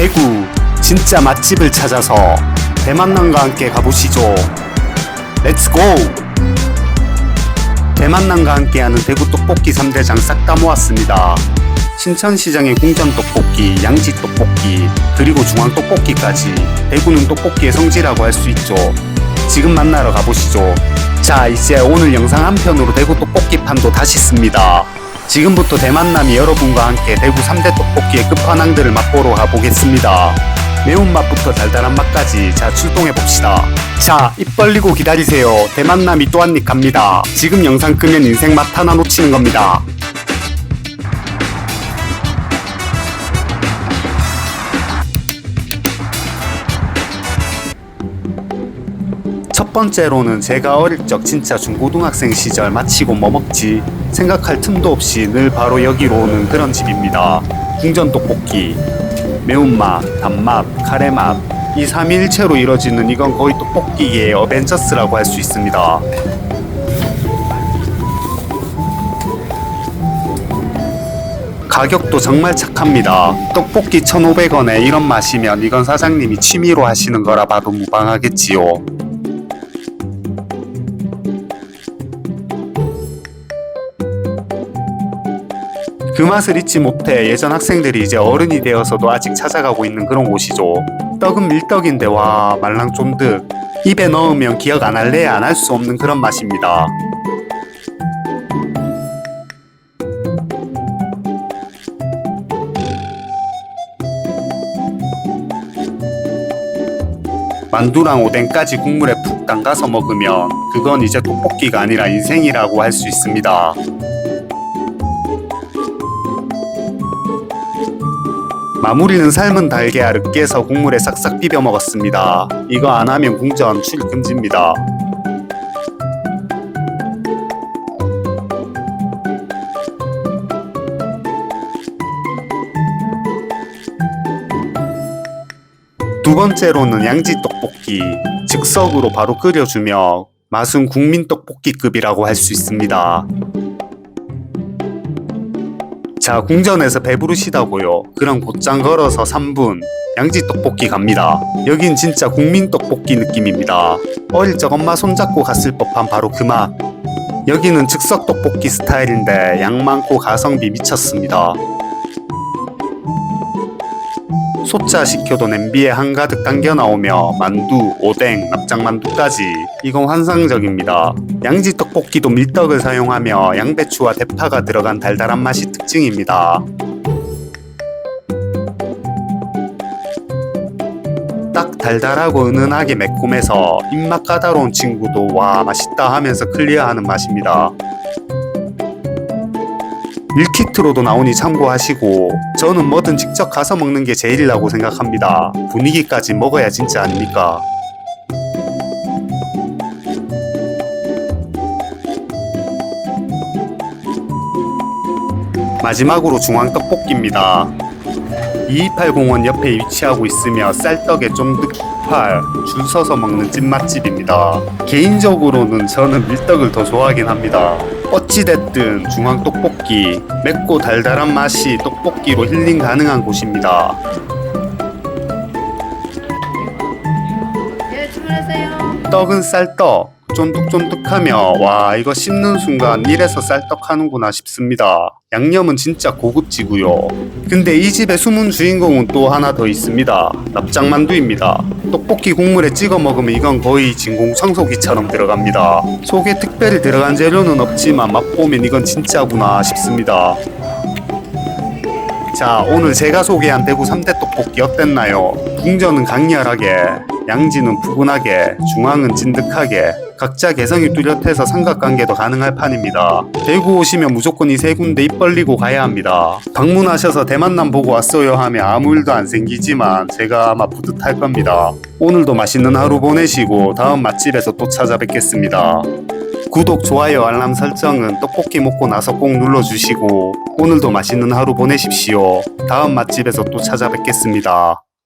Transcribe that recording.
대구 진짜 맛집을 찾아서 대만남과 함께 가보시죠. 렛츠고! 대만남과 함께하는 대구 떡볶이 3대장 싹 다 모았습니다. 신천시장의 궁전 떡볶이, 양지 떡볶이, 그리고 중앙 떡볶이까지 대구는 떡볶이의 성지라고 할 수 있죠. 지금 만나러 가보시죠. 자, 이제 오늘 영상 한 편으로 대구 떡볶이 판도 다시 씁니다. 지금부터 대만남이 여러분과 함께 대구 3대 떡볶이의 끝판왕들을 맛보러 가보겠습니다. 매운맛부터 달달한 맛까지 자 출동해 봅시다. 자, 입 벌리고 기다리세요. 대만남이 또 한 입 갑니다. 지금 영상 끄면 인생 맛 하나 놓치는 겁니다. 첫 번째로는 제가 어릴 적 진짜 중고등학생 시절 마치고 뭐 먹지 생각할 틈도 없이 늘 바로 여기로 오는 그런 집입니다. 궁전 떡볶이 매운맛, 단맛, 카레맛 이 삼위일체로 이뤄지는 이건 거의 떡볶이의 어벤져스라고 할 수 있습니다. 가격도 정말 착합니다. 떡볶이 1,500원에 이런 맛이면 이건 사장님이 취미로 하시는 거라 봐도 무방하겠지요. 그 맛을 잊지 못해 예전 학생들이 이제 어른이 되어서도 아직 찾아가고 있는 그런 곳이죠. 떡은 밀떡인데 와 말랑 쫀득. 입에 넣으면 기억 안 할래 안 할 수 없는 그런 맛입니다. 만두랑 오뎅까지 국물에 푹 담가서 먹으면 그건 이제 떡볶이가 아니라 인생이라고 할 수 있습니다. 마무리는 삶은 달걀을 깨서 국물에 싹싹 비벼 먹었습니다. 이거 안 하면 궁전 출입 금지입니다. 두 번째로는 양지 떡볶이. 즉석으로 바로 끓여주며 맛은 국민 떡볶이급이라고 할 수 있습니다. 자, 궁전에서 배부르시다고요. 그럼 곧장 걸어서 3분 양지 떡볶이 갑니다. 여긴 진짜 국민 떡볶이 느낌입니다. 어릴 적 엄마 손잡고 갔을 법한 바로 그 맛. 여기는 즉석 떡볶이 스타일인데 양 많고 가성비 미쳤습니다. 소짜 시켜도 냄비에 한가득 담겨 나오며 만두, 오뎅, 납작만두까지 이건 환상적입니다. 양지 떡볶이도 밀떡을 사용하며 양배추와 대파가 들어간 달달한 맛이 특징입니다. 딱 달달하고 은은하게 매콤해서 입맛 까다로운 친구도 와 맛있다 하면서 클리어하는 맛입니다. 밀키트로도 나오니 참고하시고 저는 뭐든 직접 가서 먹는 게 제일이라고 생각합니다. 분위기까지 먹어야 진짜 아닙니까? 마지막으로 중앙떡볶이입니다. 2280원 옆에 위치하고 있으며 쌀떡에 좀 느... 18. 줄 서서 먹는 찐맛집입니다. 개인적으로는 저는 밀떡을 더 좋아하긴 합니다. 어찌됐든 중앙 떡볶이, 맵고 달달한 맛이 떡볶이로 힐링 가능한 곳입니다. 네, 주문하세요. 떡은 쌀떡, 쫀득쫀득하며 와 이거 씹는 순간 이래서 쌀떡 하는구나 싶습니다. 양념은 진짜 고급지고요. 근데 이 집의 숨은 주인공은 또 하나 더 있습니다. 납작만두입니다. 떡볶이 국물에 찍어 먹으면 이건 거의 진공 청소기처럼 들어갑니다. 속에 특별히 들어간 재료는 없지만 맛보면 이건 진짜구나 싶습니다. 자, 오늘 제가 소개한 대구 3대 떡볶이 어땠나요? 궁전은 강렬하게, 양지는 푸근하게, 중앙은 찐득하게, 각자 개성이 뚜렷해서 삼각관계도 가능할 판입니다. 대구 오시면 무조건 이 세 군데 입 벌리고 가야 합니다. 방문하셔서 대만남 보고 왔어요 하면 아무 일도 안 생기지만 제가 아마 뿌듯할 겁니다. 오늘도 맛있는 하루 보내시고 다음 맛집에서 또 찾아뵙겠습니다. 구독, 좋아요, 알람 설정은 떡볶이 먹고 나서 꼭 눌러주시고 오늘도 맛있는 하루 보내십시오. 다음 맛집에서 또 찾아뵙겠습니다.